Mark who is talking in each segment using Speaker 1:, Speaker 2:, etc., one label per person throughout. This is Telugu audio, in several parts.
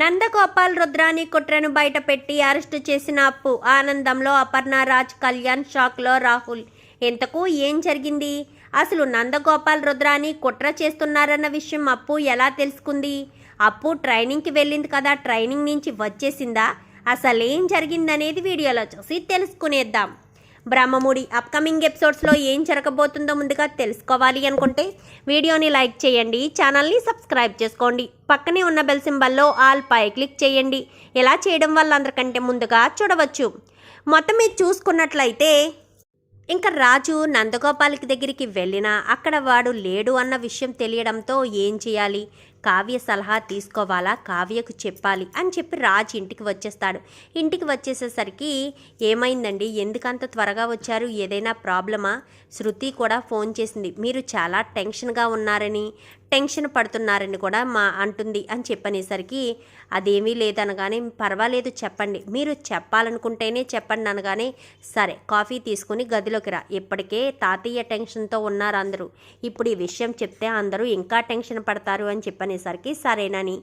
Speaker 1: నందగోపాల్ రుద్రాని కుట్రను బయటపెట్టి అరెస్టు చేసిన అప్పు. ఆనందంలో అపర్ణ రాజ్ కళ్యాణ్ షాక్లో రాహుల్. ఇంతకు ఏం జరిగింది? అసలు నందగోపాల్ రుద్రాని కుట్ర చేస్తున్నారన్న విషయం అప్పు ఎలా తెలుసుకుంది? అప్పు ట్రైనింగ్కి వెళ్ళింది కదా ట్రైనింగ్ నుంచి వచ్చేసిందా? అసలేం జరిగిందనేది వీడియోలో చూసి తెలుసుకునేద్దాం. బ్రహ్మముడి అప్కమింగ్ ఎపిసోడ్స్లో ఏం జరగబోతుందో ముందుగా తెలుసుకోవాలి అనుకుంటే వీడియోని లైక్ చేయండి ఛానల్ని సబ్స్క్రైబ్ చేసుకోండి. పక్కనే ఉన్న బెల్ సింబల్లో ఆల్ పై క్లిక్ చేయండి. ఇలా చేయడం వల్ల అందరికంటే ముందుగా చూడవచ్చు. మొత్తం మీరు చూసుకున్నట్లయితే ఇంకా రాజు నందగోపాల్కి దగ్గరికి వెళ్ళినా అక్కడ వాడు లేడు అన్న విషయం తెలియడంతో ఏం చేయాలి? కావ్య సలహా తీసుకోవాలా? కావ్యకు చెప్పాలి అని చెప్పి రాజు ఇంటికి వచ్చేస్తాడు. ఇంటికి వచ్చేసేసరికి ఏమైందండి? ఎందుకంత త్వరగా వచ్చారు? ఏదైనా ప్రాబ్లమా? శృతి కూడా ఫోన్ చేసింది. మీరు చాలా టెన్షన్గా ఉన్నారని టెన్షన్ పడుతున్నారని కూడా మా అంటుంది అని చెప్పనేసరికి అదేమీ లేదనగానే పర్వాలేదు చెప్పండి. మీరు చెప్పాలనుకుంటేనే చెప్పండి అనగానే సరే కాఫీ తీసుకుని గదిలోకి రా. ఇప్పటికే తాతయ్య టెన్షన్తో ఉన్నారు అందరూ. ఇప్పుడు ఈ విషయం చెప్తే అందరూ ఇంకా టెన్షన్ పడతారు అని అనేసరికి సరేనని.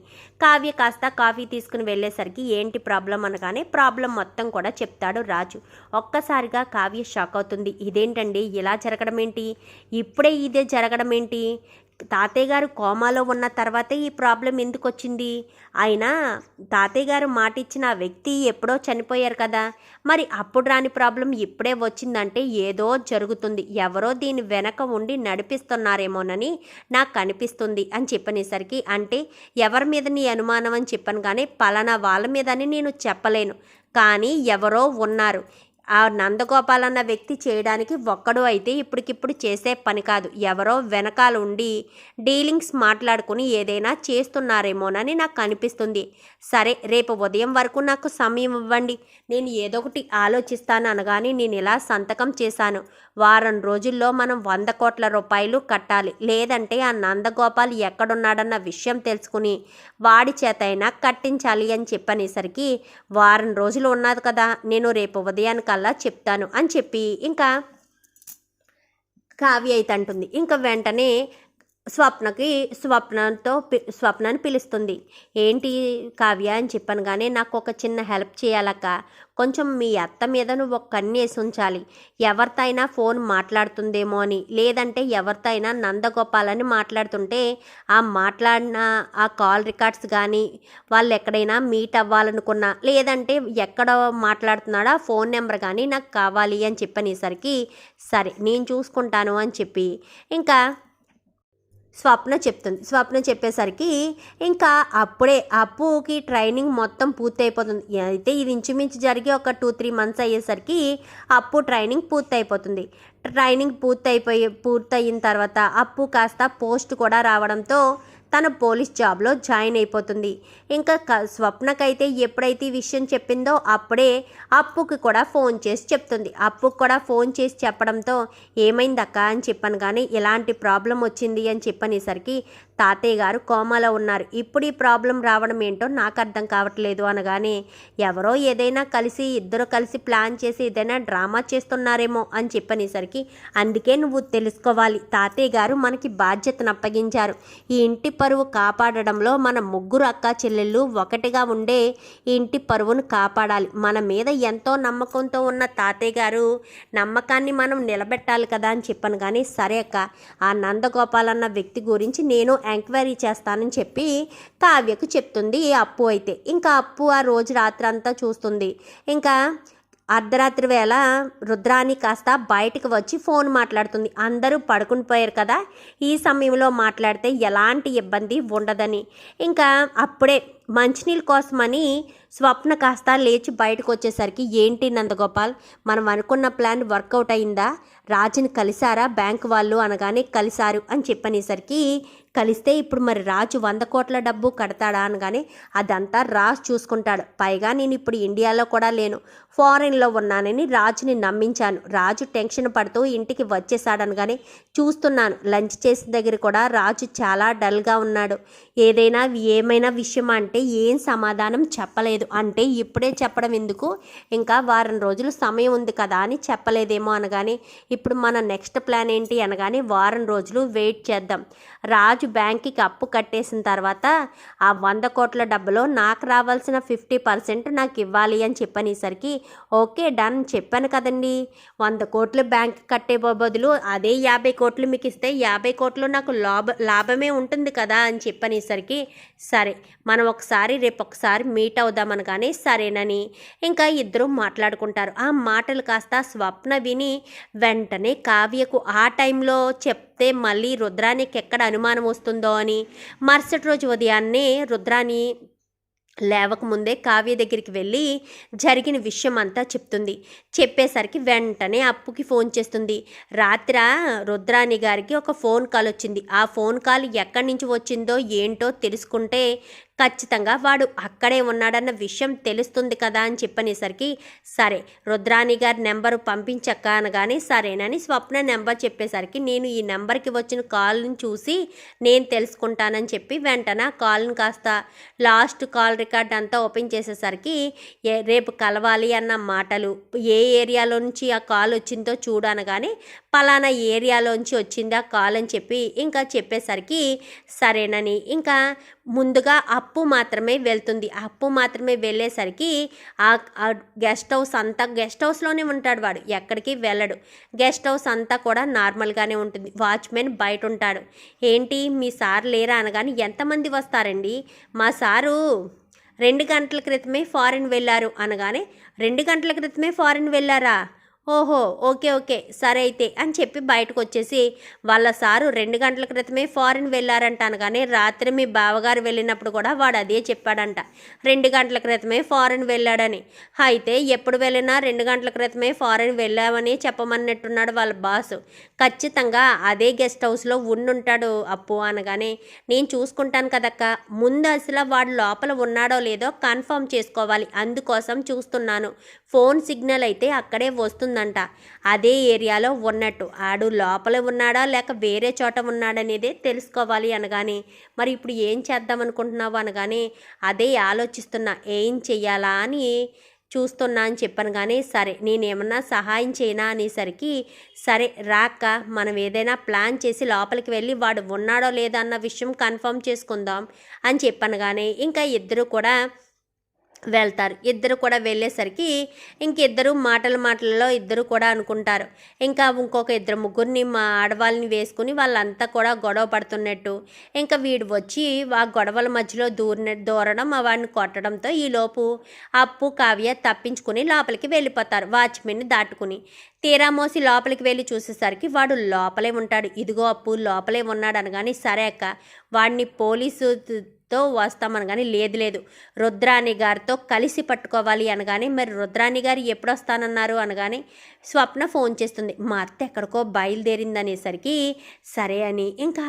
Speaker 1: కావ్య కాస్త కాఫీ తీసుకుని వెళ్ళేసరికి ఏంటి ప్రాబ్లం అనగానే ప్రాబ్లం మొత్తం కూడా చెప్తాడు రాజు. ఒక్కసారిగా కావ్య షాక్ అవుతుంది. ఇదేంటండి? ఇలా జరగడం ఏంటి ఇప్పుడే ఇదే జరగడం ఏంటి తాతయ్య గారు కోమాలో ఉన్న తర్వాతే ఈ ప్రాబ్లం ఎందుకు వచ్చింది అయినా తాతయ్య గారు మాట ఇచ్చిన వ్యక్తి ఎప్పుడో చనిపోయారు కదా. మరి అప్పుడు రాని ప్రాబ్లం ఇప్పుడే వచ్చిందంటే ఏదో జరుగుతుంది. ఎవరో దీని వెనక ఉండి నడిపిస్తున్నారేమోనని నాకు అనిపిస్తుంది అని చెప్పనేసరికి అంటే ఎవరి మీద నీ అనుమానం అని చెప్పాను కానీ పలానా వాళ్ళ మీదని నేను చెప్పలేను. కానీ ఎవరో ఉన్నారు. ఆ నందగోపాల్ అన్న వ్యక్తి చేయడానికి ఒక్కడు అయితే ఇప్పటికిప్పుడు చేసే పని కాదు. ఎవరో వెనకాల ఉండి డీలింగ్స్ మాట్లాడుకుని ఏదైనా చేస్తున్నారేమోనని నాకు అనిపిస్తుంది. సరే రేపు ఉదయం వరకు నాకు సమయం ఇవ్వండి. నేను ఏదో ఒకటి ఆలోచిస్తాను అనగానే నేను ఇలా సంతకం చేశాను. వారం రోజుల్లో మనం వంద కోట్ల రూపాయలు కట్టాలి. లేదంటే ఆ నందగోపాల్ ఎక్కడున్నాడన్న విషయం తెలుసుకుని వాడి చేతైనా కట్టించాలి అని చెప్పనేసరికి వారం రోజులు ఉన్నది కదా. నేను రేపు కల్లా చెప్తాను అని చెప్పి ఇంకా కావ్య అయితే అంటుంది. ఇంకా వెంటనే స్వప్నకి స్వప్నంతో పి స్వప్నాన్ని పిలుస్తుంది. ఏంటి కావ్య అని చెప్పాను కానీ నాకు ఒక చిన్న హెల్ప్ చేయాలక్క. కొంచెం మీ అత్త మీద నువ్వు ఒక కన్ను వేసి ఉంచాలి. ఎవరితో అయినా ఫోన్ మాట్లాడుతుందేమో అని. లేదంటే ఎవరితో అయినా నందగోపాల్ అని మాట్లాడుతుంటే ఆ మాట్లాడిన ఆ కాల్ రికార్డ్స్ కానీ వాళ్ళు ఎక్కడైనా మీట్ అవ్వాలనుకున్నా లేదంటే ఎక్కడ మాట్లాడుతున్నాడో ఆ ఫోన్ నెంబర్ కానీ నాకు కావాలి అని చెప్పనేసరికి సరే నేను చూసుకుంటాను అని చెప్పి. ఇంకా స్వప్న చెప్తుంది. స్వప్న చెప్పేసరికి ఇంకా అప్పుడే అప్పుకి ట్రైనింగ్ మొత్తం పూర్తయిపోతుంది. అయితే ఇది ఇంచుమించు జరిగి ఒక టూ త్రీ మంత్స్ అయ్యేసరికి అప్పు ట్రైనింగ్ పూర్తయిపోతుంది. ట్రైనింగ్ పూర్తయిపోయి పూర్తయిన తర్వాత అప్పు కాస్త పోస్ట్ కూడా రావడంతో తన పోలీస్ జాబ్లో జాయిన్ అయిపోతుంది. ఇంకా స్వప్నకైతే ఎప్పుడైతే ఈ విషయం చెప్పిందో అప్పుడే అప్పుకి కూడా ఫోన్ చేసి చెప్తుంది. అప్పుకి కూడా ఫోన్ చేసి చెప్పడంతో ఏమైందక్క అని చెప్పాను కానీ ఇలాంటి ప్రాబ్లం వచ్చింది అని చెప్పనేసరికి తాతయ్య గారు కోమాలో ఉన్నారు. ఇప్పుడు ఈ ప్రాబ్లం రావడం ఏంటో నాకు అర్థం కావట్లేదు అనగానే ఎవరో ఏదైనా కలిసి ఇద్దరు కలిసి ప్లాన్ చేసి ఏదైనా డ్రామా చేస్తున్నారేమో అని చెప్పనేసరికి అందుకే నువ్వు తెలుసుకోవాలి. తాతయ్య గారు మనకి బాధ్యతను అప్పగించారు. ఈ ఇంటి పరువు కాపాడడంలో మన ముగ్గురు అక్క చెల్లెళ్ళు ఒకటిగా ఉండే ఇంటి పరువును కాపాడాలి. మన మీద ఎంతో నమ్మకంతో ఉన్న తాతయ్య గారు నమ్మకాన్ని మనం నిలబెట్టాలి కదా అని చెప్పాను. కానీ సరే అక్క ఆ నందగోపాల్ అన్న వ్యక్తి గురించి నేను ఎంక్వైరీ చేస్తానని చెప్పి కావ్యకు చెప్తుంది అప్పు అయితే. ఇంకా అప్పు ఆ రోజు రాత్రి అంతా చూస్తుంది. ఇంకా అర్ధరాత్రి వేళ రుద్రాని కాస్త బయటకు వచ్చి ఫోన్ మాట్లాడుతుంది. అందరూ పడుకుని పోయారు కదా. ఈ సమయంలో మాట్లాడితే ఎలాంటి ఇబ్బంది ఉండదని. ఇంకా అప్పుడే మంచినీళ్ళ కోసమని స్వప్న కాస్త లేచి బయటకు వచ్చేసరికి ఏంటి నందగోపాల్ మనం అనుకున్న ప్లాన్ వర్కౌట్ అయిందా? రాజుని కలిసారా బ్యాంక్ వాళ్ళు? అనగానే కలిశారు అని చెప్పనేసరికి కలిస్తే ఇప్పుడు మరి రాజు వంద కోట్ల డబ్బు కడతాడా? అనగానే అదంతా రాజు చూసుకుంటాడు. పైగా నేను ఇప్పుడు ఇండియాలో కూడా లేను. ఫారెన్లో ఉన్నానని రాజుని నమ్మించాను. రాజు టెన్షన్ పడుతూ ఇంటికి వచ్చేసాడనగానే చూస్తున్నాను. లంచ్ చేసిన దగ్గర కూడా రాజు చాలా డల్గా ఉన్నాడు. ఏదైనా ఏమైనా విషయం అంటే ఏం సమాధానం చెప్పలేదు. అంటే ఇప్పుడే చెప్పడం ఎందుకు? ఇంకా వారం రోజులు సమయం ఉంది కదా అని చెప్పలేదేమో అనగానే ఇప్పుడు మన నెక్స్ట్ ప్లాన్ ఏంటి అనగానే వారం రోజులు వెయిట్ చేద్దాం. రాజు బ్యాంక్కి అప్పు కట్టేసిన తర్వాత ఆ వంద కోట్ల డబ్బులో నాకు రావాల్సిన ఫిఫ్టీ పర్సెంట్ నాకు ఇవ్వాలి అని చెప్పనేసరికి ఓకే డన్ చెప్పాను కదండి. వంద కోట్లు బ్యాంక్ కట్టే బదులు అదే యాభై కోట్లు మీకు ఇస్తే యాభై కోట్లు నాకు లాభ లాభమే ఉంటుంది కదా అని అనేసరికి సరే మనం ఒకసారి రేపు ఒకసారి మీట్ అవుదామని కానీ సరేనని ఇంకా ఇద్దరు మాట్లాడుకుంటారు. ఆ మాటలు కాస్త స్వప్న విని వెంటనే కావ్యకు ఆ టైంలో చెప్తే మళ్ళీ రుద్రానికి ఎక్కడ అనుమానం వస్తుందో అని మరుసటి రోజు ఉదయాన్నే రుద్రాని లేవకముందే కావ్య దగ్గరికి వెళ్ళి జరిగిన విషయం అంతా చెప్తుంది. చెప్పేసరికి వెంటనే అప్పుకి ఫోన్ చేస్తుంది. రాత్ర రుద్రాణి గారికి ఒక ఫోన్ కాల్ వచ్చింది. ఆ ఫోన్ కాల్ ఎక్కడి నుంచి వచ్చిందో ఏంటో తెలుసుకుంటే ఖచ్చితంగా వాడు అక్కడే ఉన్నాడన్న విషయం తెలుస్తుంది కదా అని చెప్పనేసరికి సరే రుద్రాణి గారి నెంబరు పంపించక్క అనగానే సరేనని స్వప్న నెంబర్ చెప్పేసరికి నేను ఈ నెంబర్కి వచ్చిన కాల్ని చూసి నేను తెలుసుకుంటానని చెప్పి వెంటనే కాల్ని కాస్త లాస్ట్ కాల్ రికార్డ్ అంతా ఓపెన్ చేసేసరికి రేపు కలవాలి అన్న మాటలు ఏ ఏరియాలో నుంచి ఆ కాల్ వచ్చిందో చూడనగానే పలానా ఏరియాలోంచి వచ్చింది ఆ కాల్ అని చెప్పి ఇంకా చెప్పేసరికి సరేనని ఇంకా ముందుగా అప్పు మాత్రమే వెళ్తుంది. అప్పు మాత్రమే వెళ్ళేసరికి ఆ ఆ గెస్ట్ హౌస్ అంతా గెస్ట్ హౌస్లోనే ఉంటాడు వాడు ఎక్కడికి వెళ్ళడు. గెస్ట్ హౌస్ అంతా కూడా నార్మల్గానే ఉంటుంది. వాచ్మెన్ బయట ఉంటాడు. ఏంటి? మీ సార్ లేరా అనగానే ఎంతమంది వస్తారండి? మా సారు రెండు గంటల క్రితమే ఫారిన్ వెళ్ళారు అనగానే రెండు గంటల క్రితమే ఫారిన్ వెళ్ళారా? ఓహో ఓకే ఓకే. సరే అయితే అని చెప్పి బయటకు వచ్చేసి వాళ్ళ సారు రెండు గంటల క్రితమే ఫారిన్ వెళ్ళారంట అనగానే రాత్రి మీ బావగారు వెళ్ళినప్పుడు కూడా వాడు అదే చెప్పాడంట. రెండు గంటల క్రితమే ఫారిన్ వెళ్ళాడని. అయితే ఎప్పుడు వెళ్ళినా రెండు గంటల క్రితమే ఫారిన్ వెళ్ళామని చెప్పమన్నట్టున్నాడు వాళ్ళ బాసు. ఖచ్చితంగా అదే గెస్ట్ హౌస్లో ఉండుంటాడు అప్పు అనగానే నేను చూసుకుంటాను కదక్క. ముందు అసలు వాడు లోపల ఉన్నాడో లేదో కన్ఫర్మ్ చేసుకోవాలి. అందుకోసం చూస్తున్నాను. ఫోన్ సిగ్నల్ అయితే అక్కడే వస్తుందంట. అదే ఏరియాలో ఉన్నట్టు. ఆడు లోపల ఉన్నాడా? లేక వేరే చోట ఉన్నాడనేదే తెలుసుకోవాలి అనగానే. మరి ఇప్పుడు ఏం చేద్దాం అనుకుంటున్నావు అనగానే అదే ఆలోచిస్తున్నా. ఏం చెయ్యాలా అని చూస్తున్నా అని చెప్పాను కానీ సరే నేనేమన్నా సహాయం చేయనా అనేసరికి సరే రాక మనం ఏదైనా ప్లాన్ చేసి లోపలికి వెళ్ళి వాడు ఉన్నాడో లేదో అన్న విషయం కన్ఫర్మ్ చేసుకుందాం అని చెప్పాను కానీ ఇంకా ఇద్దరు కూడా వెళ్తారు. ఇద్దరు కూడా వెళ్ళేసరికి ఇంకిద్దరు మాటల మాటలలో ఇద్దరు కూడా అనుకుంటారు. ఇంకా ఇంకొక ఇద్దరు ముగ్గురిని మా ఆడవాళ్ళని వేసుకుని వాళ్ళంతా కూడా గొడవ పడుతున్నట్టు. ఇంకా వీడు వచ్చి ఆ గొడవల మధ్యలో దూరిన దూరడం ఆ వాడిని కొట్టడంతో ఈలోపు అప్పు కావ్య తప్పించుకుని లోపలికి వెళ్ళిపోతారు వాచ్మెన్ని దాటుకుని. తీరా మోసి లోపలికి వెళ్ళి చూసేసరికి వాడు లోపలే ఉంటాడు. ఇదిగో అప్పు లోపలే ఉన్నాడు అనగానే సరే అక్క వాడిని పోలీసు తో వస్తామని కానీ లేదు లేదు. రుద్రాణి గారితో కలిసి పట్టుకోవాలి అనగానే మరి రుద్రాణి గారు ఎప్పుడు వస్తానన్నారు అనగానే స్వప్న ఫోన్ చేస్తుంది. మా అత్త ఎక్కడికో బయలుదేరిందనేసరికి సరే అని ఇంకా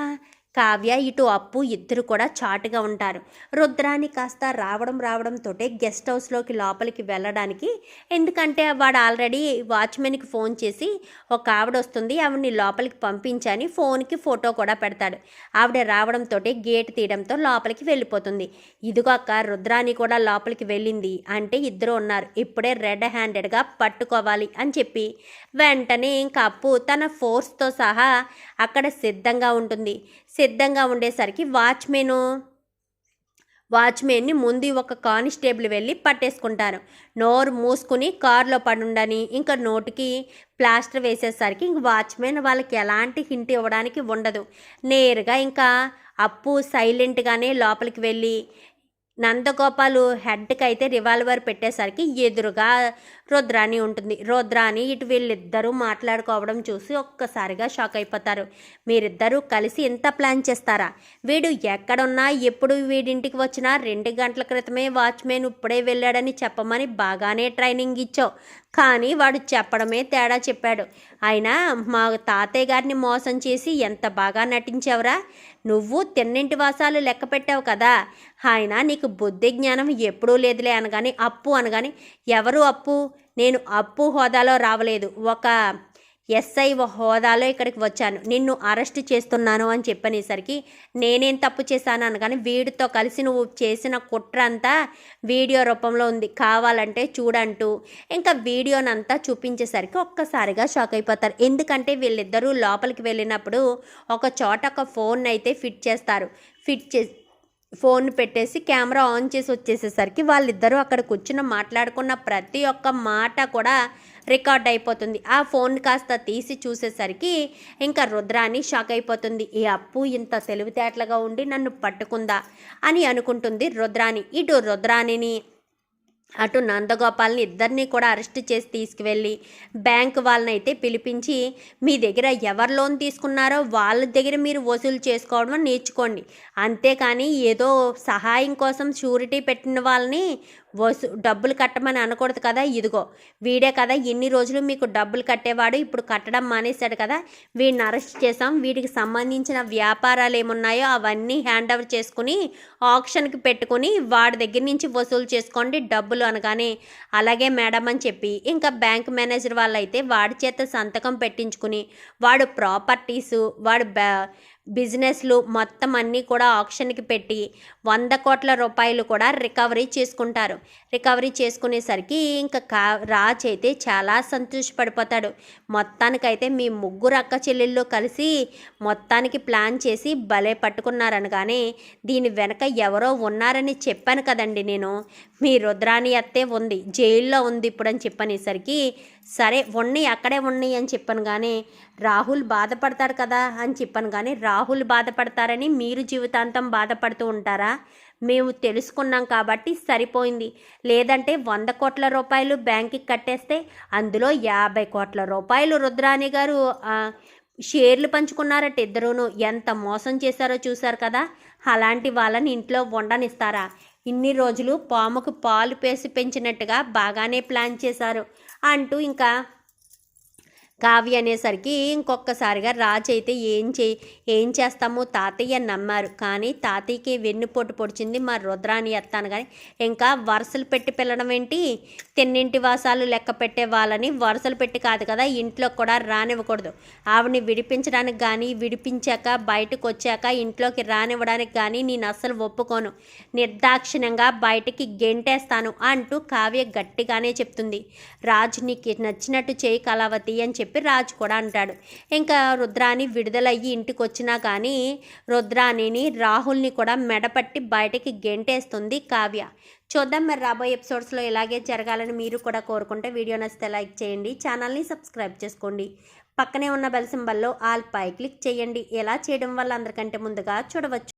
Speaker 1: కావ్య ఇటు అప్పు ఇద్దరు కూడా చాటుగా ఉంటారు. రుద్రాని కాస్త రావడం రావడంతో గెస్ట్ హౌస్లోకి లోపలికి వెళ్ళడానికి ఎందుకంటే వాడు ఆల్రెడీ వాచ్మెన్కి ఫోన్ చేసి ఒక ఆవిడ వస్తుంది ఆవిడని లోపలికి పంపించని ఫోన్కి ఫోటో కూడా పెడతాడు. ఆవిడ రావడంతో గేట్ తీయడంతో లోపలికి వెళ్ళిపోతుంది. ఇదిగో అక్క రుద్రాని కూడా లోపలికి వెళ్ళింది అంటే ఇద్దరు ఉన్నారు. ఇప్పుడే రెడ్ హ్యాండెడ్గా పట్టుకోవాలి అని చెప్పి వెంటనే ఇంకా అప్పు తన ఫోర్స్తో సహా అక్కడ సిద్ధంగా ఉంటుంది. సిద్ధంగా ఉండేసరికి వాచ్మెను వాచ్మెన్ని ముందు ఒక కానిస్టేబుల్ వెళ్ళి పట్టేసుకుంటారు. నోరు మూసుకుని కారులో పడుండని ఇంకా నోటికి ప్లాస్టర్ వేసేసరికి ఇంక వాచ్మెన్ వాళ్ళకి ఎలాంటి హింట్ ఇవ్వడానికి ఉండదు. నేరుగా ఇంకా అప్పు సైలెంట్గానే లోపలికి వెళ్ళి నందగోపాలు హెడ్కి అయితే రివాల్వర్ పెట్టేసరికి ఎదురుగా రుద్రాణి ఉంటుంది. రుద్రాణి ఇటు వీళ్ళిద్దరూ మాట్లాడుకోవడం చూసి ఒక్కసారిగా షాక్ అయిపోతారు. మీరిద్దరూ కలిసి ఎంత ప్లాన్ చేస్తారా? వీడు ఎక్కడున్నా ఎప్పుడు వీడింటికి వచ్చినా రెండు గంటల క్రితమే వాచ్మెన్ ఇప్పుడే వెళ్ళాడని చెప్పమని బాగానే ట్రైనింగ్ ఇచ్చావు. కానీ వాడు చెప్పడమే తేడా చెప్పాడు. అయినా మా తాతయ్య గారిని మోసం చేసి ఎంత బాగా నటించావురా? నువ్వు తిన్నింటి వాసాలు లెక్క పెట్టావు కదా. ఆయన నీకు బుద్ధి జ్ఞానం ఎప్పుడూ లేదులే అనగాని అప్పు అనగాని ఎవరు అప్పు? నేను అప్పు హోదాలో రావలేదు. ఒక ఎస్ఐ హోదాలో ఇక్కడికి వచ్చాను. నిన్ను అరెస్ట్ చేస్తున్నాను అని చెప్పనేసరికి నేనేం తప్పు చేశాను అనగానే వీడితో కలిసి నువ్వు చేసిన కుట్ర అంతా వీడియో రూపంలో ఉంది. కావాలంటే చూడంటూ ఇంకా వీడియోనంతా చూపించేసరికి ఒక్కసారిగా షాక్ అయిపోతారు. ఎందుకంటే వీళ్ళిద్దరూ లోపలికి వెళ్ళినప్పుడు ఒక చోట ఒక ఫోన్ అయితే ఫిట్ చేస్తారు. ఫిట్ చేసి ఫోన్ పెట్టేసి కెమెరా ఆన్ చేసి వచ్చేసేసరికి వాళ్ళిద్దరూ అక్కడ కూర్చుని మాట్లాడుకున్న ప్రతి ఒక్క మాట కూడా రికార్డ్ అయిపోతుంది. ఆ ఫోన్ కాస్త తీసి చూసేసరికి ఇంకా రుద్రాని షాక్ అయిపోతుంది. ఈ అప్పు ఇంత తెలివితేటలుగా ఉండి నన్ను పట్టుకుందా? అని అనుకుంటుంది రుద్రాని ఇటు రుద్రానిని అటు నందగోపాల్ని ఇద్దరిని కూడా అరెస్ట్ చేసి తీసుకువెళ్ళి బ్యాంక్ వాళ్ళని అయితే పిలిపించి మీ దగ్గర ఎవరు లోన్ తీసుకున్నారో వాళ్ళ దగ్గర మీరు వసూలు చేసుకోవడం నేర్చుకోండి. అంతేకాని ఏదో సహాయం కోసం షూరిటీ పెట్టిన వాళ్ళని వసు డబ్బులు కట్టమని అనకూడదు కదా ఇదిగో. వీడే కదా ఎన్ని రోజులు మీకు డబ్బులు కట్టేవాడు ఇప్పుడు కట్టడం మానేశాడు కదా. వీడిని అరెస్ట్ చేసాం వీడికి సంబంధించిన వ్యాపారాలు ఏమున్నాయో అవన్నీ హ్యాండ్ ఓవర్ చేసుకుని ఆప్షన్కి పెట్టుకుని వాడి దగ్గర నుంచి వసూలు చేసుకోండి డబ్బులు అనగానే. అలాగే మేడం అని చెప్పి ఇంకా బ్యాంక్ మేనేజర్ వాళ్ళైతే వాడి చేత సంతకం పెట్టించుకుని వాడు ప్రాపర్టీసు వాడు బ్యా బిజినెస్లు మొత్తం అన్నీ కూడా ఆప్షన్కి పెట్టి వంద కోట్ల రూపాయలు కూడా రికవరీ చేసుకుంటారు. రికవరీ చేసుకునేసరికి ఇంకా కా రాజ్ అయితే చాలా సంతోషపడిపోతాడు. మొత్తానికైతే మీ ముగ్గురు అక్క చెల్లెళ్ళు కలిసి మొత్తానికి ప్లాన్ చేసి భలే పట్టుకున్నారనగానే దీని వెనక ఎవరో ఉన్నారని చెప్పాను కదండి నేను. మీ రుద్రాని అత్తే ఉంది జైల్లో ఉంది ఇప్పుడని చెప్పనేసరికి సరే ఉన్నాయి అక్కడే ఉన్నాయి అని చెప్పాను కానీ రాహుల్ బాధపడతాడు కదా అని చెప్పాను కానీ రాహుల్ బాధపడతారని మీరు జీవితాంతం బాధపడుతూ ఉంటారా? మేము తెలుసుకున్నాం కాబట్టి సరిపోయింది. లేదంటే వంద కోట్ల రూపాయలు బ్యాంకుకి కట్టేస్తే అందులో యాభై కోట్ల రూపాయలు రుద్రాణి గారు షేర్లు పంచుకున్నారట ఇద్దరూను. ఎంత మోసం చేశారో చూశారు కదా? అలాంటి వాళ్ళని ఇంట్లో ఉండనిస్తారా? ఇన్ని రోజులు పాముకు పాలు పేసి పెంచినట్టుగా బాగానే ప్లాన్ చేశారు. అంటూ ఇంకా కావ్య అనేసరికి ఇంకొకసారిగా రాజు అయితే ఏం చే ఏం చేస్తామో తాతయ్య నమ్మారు. కానీ తాతయ్యకి వెన్నుపోటు పొడిచింది మా రుద్రాని ఎత్తాను కానీ ఇంకా వరుసలు పెట్టి పిల్లడం ఏంటి? తిన్నింటి వాసాలు లెక్క పెట్టే వాళ్ళని వరుసలు పెట్టి కాదు కదా ఇంట్లో కూడా రానివ్వకూడదు. ఆవిడని విడిపించడానికి కానీ విడిపించాక బయటకు వచ్చాక ఇంట్లోకి రానివ్వడానికి కానీ నేను అస్సలు ఒప్పుకోను. నిర్దాక్షిణ్యంగా బయటికి గెంటేస్తాను అంటూ కావ్య గట్టిగానే చెప్తుంది. రాజు నీకు నచ్చినట్టు చేయి కళావతి అని చెప్పి చెప్పి రాజు కూడా అంటాడు. ఇంకా రుద్రాని విడుదలయ్యి ఇంటికి వచ్చినా కానీ రుద్రాణిని రాహుల్ని కూడా మెడపట్టి బయటకి గెంటేస్తుంది కావ్య. చూద్దాం మరి రాబోయే ఎపిసోడ్స్లో ఇలాగే జరగాలని మీరు కూడా కోరుకుంటే వీడియో నచ్చితే లైక్ చేయండి ఛానల్ని సబ్స్క్రైబ్ చేసుకోండి. పక్కనే ఉన్న బెల్ సింబల్లో ఆల్ పై క్లిక్ చేయండి. ఎలా చేయడం వల్ల అందరికంటే ముందుగా చూడవచ్చు.